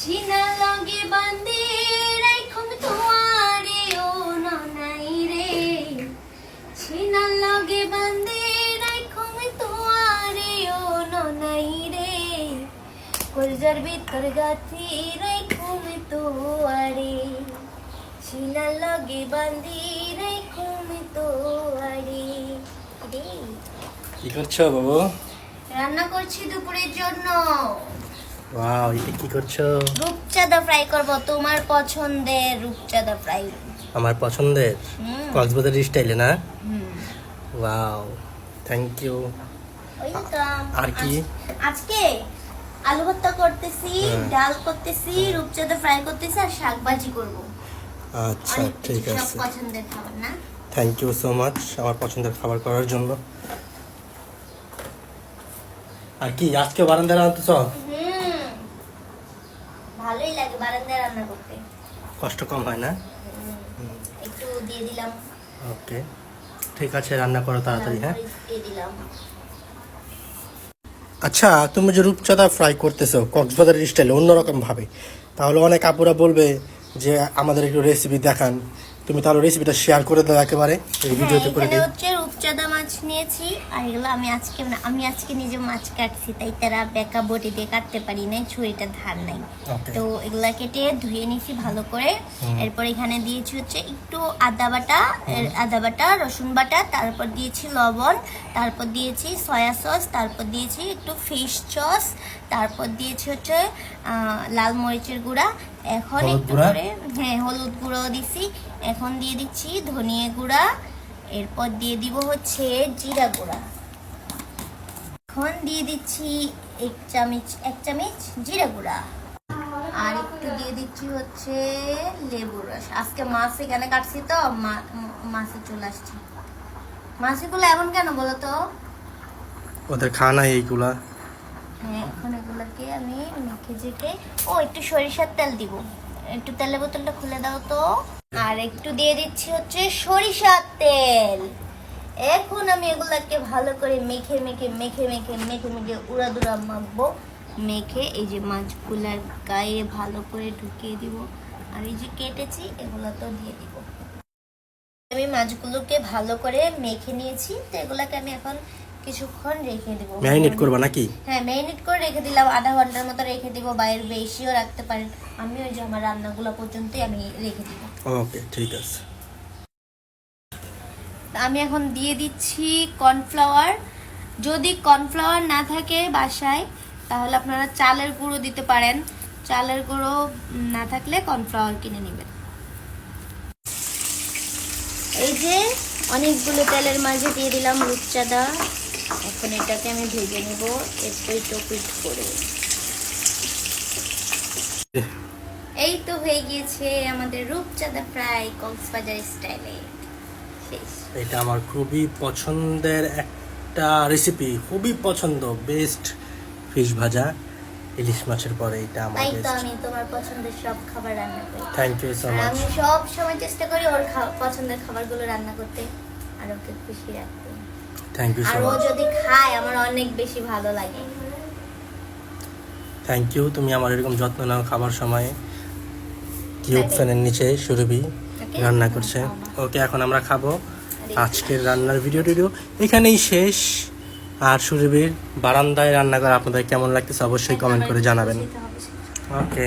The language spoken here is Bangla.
সিনা লগে বান্ধে রাইখুম তোমারে ও ননাই রে। সিনা লগে বান্ধে রাইখুম তোমারে ও ননাই রে। কলজার ভিতর গাথি রাইখুম তোয়ারে সিনা লগে বান্ধি রাইখুম তোয়ারে কি করছ বাবু? রান্না করছি দুপুরের জন্য। ওয়াও এটা কি করছ রূপচাঁদা ফ্রাই করব তোমার পছন্দের রূপচাঁদা ফ্রাই আমার পছন্দের? কক্সবাজার স্টাইলে না? ওয়াও থ্যাংক ইউ আর কি? আজকে আলু ভর্তা করতেছি হ্যাঁ। ডাল করতেছি রূপচাঁদা ফ্রাই করতেছি আর শাক ভাজি করব। আচ্ছা ঠিক আছে। পছন্দের খাবার না? থ্যাংক ইউ সো মাচ আমার পছন্দের খাবার করার জন্য। আর কি আজকে বারান্দায় লাগে বারান্দায় রান্না করতে। কষ্ট কম হয় না? একটু দিয়ে দিলাম। ওকে। ঠিক আছে রান্না করো তাড়াতাড়ি হ্যাঁ? দিয়ে দিলাম। আচ্ছা তুমি যে রূপচাঁদা ফ্রাই করতেছো কক্সবাজারের স্টাইলে অন্যরকম ভাবে তাহলে অনেক আপুরা বলবে যে আমাদের একটু রেসিপি দেখান। তুমি তাহলে রেসিপিটা শেয়ার করে দাও একেবারে এই হ্যাঁ, ভিডিওতে করে এখানে দিই। রূপচাঁদা মাছ নিয়েছি আর এগুলো আমি আজকে না আমি আজকে নিজে মাছ কাটছি তাই তারা বেকা বটি দিয়ে কাটতে পারি নাই ছুরিটা ধার নাই। তো এগুলা কেটে ধুয়ে নিছি ভালো করে। এরপর এখানে দিয়েছি হচ্ছে একটু আদা বাটা আদা বাটা রসুন বাটা তারপর দিয়েছি লবণ তারপর দিয়েছি সয়া সস তারপর দিয়েছি একটু ফিশ সস তারপর দিয়েছি হচ্ছে লাল মরিচের গুঁড়া। এখন একটু করে হ্যাঁ হলুদ গুঁড়ো দিছি। এখন দিয়ে দিচ্ছি ধনিয়া গুঁড়া এরপর দিয়ে দিব হচ্ছে জিরা গুঁড়া। এখন দিয়ে দিচ্ছি এক চামচ এক চামচ জিরা গুঁড়া। আর একটু দিয়ে দিচ্ছি হচ্ছে লেবুর রস। আজকে মাছ এখানে কাটছি তো মাছে চলে আসছে। মাছগুলো এমন কেন বলো তো? ওদের খানা এইগুলা। হ্যাঁ এখন এগুলোকে আমি মেখে জেখে ও একটু সরিষার তেল দিব। একটু তেলের বোতলটা খুলে দাও তো। আর একটু দিয়ে দিচ্ছি হচ্ছে সরিষার তেল। এখন আমি এগুলাকে ভালো করে মেখে মেখে মেখে মেখে মেখে মেখে উড়াদুরা মাখবো। মেখে এই যে মাছগুলার গায়ে ভালো করে ঢুকিয়ে দিব। আর এই যে কেটেছি এগুলো তো দিয়ে দিব। আমি মাছগুলোকে ভালো করে মেখে নিয়েছি তো এগুলাকে আমি এখন কিছুক্ষণ রেখে দেবো। ম্যারিনেট করবা নাকি? হ্যাঁ ম্যারিনেট করে রেখে দিলাম। আধা ঘণ্টার মতো রেখে দিব। বাইরে বেশিও রাখতে পারেন। আমি ওই যে আমার রান্নাগুলো পর্যন্তই আমি রেখে দিব। ওকে, ঠিক আছে। আমি এখন দিয়ে দিচ্ছি কর্নফ্লাওয়ার। যদি কর্নফ্লাওয়ার না থাকে বাসায়, তাহলে আপনারা চালের গুঁড়ো দিতে পারেন। চালের গুঁড়ো না থাকলে কর্নফ্লাওয়ার কিনে নেবেন। এই যে অনেকগুলো তেলের মাঝে দিয়ে দিলাম রূপচাঁদা। এখন এটাকে আমি ভেজে নেব একটু টপিট করে। এই তো হয়ে গিয়েছে আমাদের রূপচাঁদা ফ্রাই কক্সবাজার স্টাইলে। শেষ। এটা আমার খুবই পছন্দের একটা রেসিপি খুবই পছন্দ বেস্ট ফিশ ভাজা। ইলিশ মাছের পরে এটা আমার তাই তো আমি তোমার পছন্দের সব খাবার রান্না করি। থ্যাংক ইউ সো মাচ আমি সব সময় চেষ্টা করি ওর পছন্দের খাবারগুলো রান্না করতে আর ওকে খুশি রাখতে। থ্যাংক ইউ আর ও যদি খায় আমার অনেক বেশি ভালো লাগে। থ্যাংক ইউ তুমি আমার এরকম যত্ন নাও খাবার সময়। কিউব. ফ্যানের নিচে সুরভি রান্না করছে। ওকে এখন আমরা খাব আজকের রান্নার ভিডিও টিডিও। এখানেই শেষ। আর সুরভির বারান্দায় রান্না করা আপনাদের কেমন লাগতেছে অবশ্যই কমেন্ট করে জানাবেন। ওকে